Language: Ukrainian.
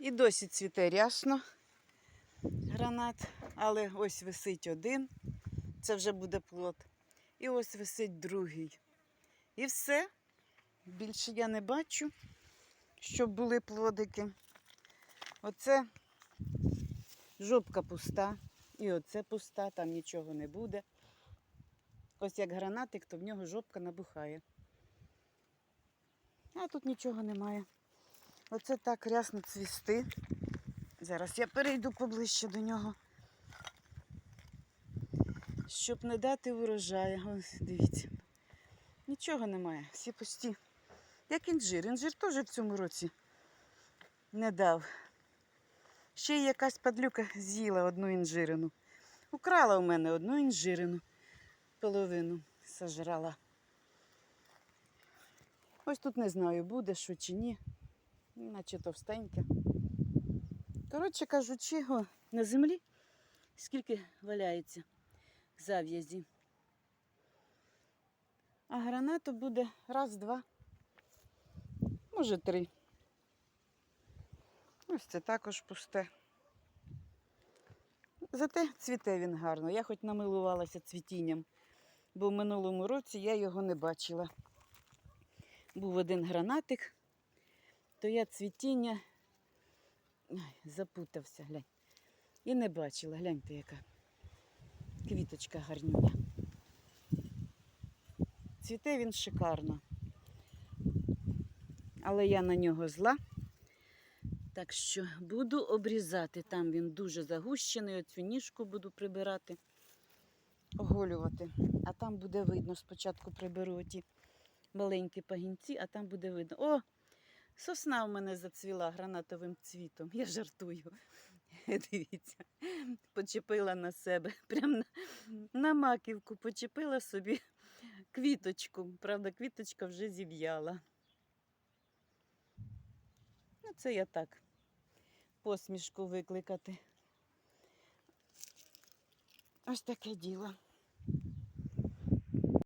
І досі цвіте рясно гранат, але ось висить один, це вже буде плод. І ось висить другий. І все. Більше я не бачу, щоб були плодики. Оце жопка пуста, і оце пуста, там нічого не буде. Ось як гранатик, то в нього жопка набухає. А тут нічого немає. Оце так рясно цвісти. Зараз я перейду поближче до нього. Щоб не дати урожаю. Ось дивіться. Нічого немає, всі пусті. Як інжир. Інжир теж в цьому році не дав. Ще й якась падлюка з'їла одну інжирину. Украла у мене одну інжирину, половину сожрала. Ось тут не знаю, буде що чи ні. Наче товстеньке. Коротше кажучи, о, на землі скільки валяється зав'язі. А гранату буде раз, два, може три. Ось це також пусте. Зате цвіте він гарно. Я хоч намилувалася цвітінням, бо в минулому році я його не бачила. Був один гранатик, то я цвітіння Ай, запутався, глянь. І не бачила, гляньте, яка квіточка гарнюня. Цвіте він шикарно. Але я на нього зла. Так що буду обрізати. Там він дуже загущений, оцю ніжку буду прибирати, оголювати. А там буде видно. Спочатку приберу оті маленькі пагінці, а там буде видно. О! Сосна в мене зацвіла гранатовим цвітом. Я жартую. Дивіться, почепила на себе. Прям на, на маківку почепила собі квіточку. Правда, квіточка вже зів'яла. Ну, це я так посмішку викликати. Ось таке діло.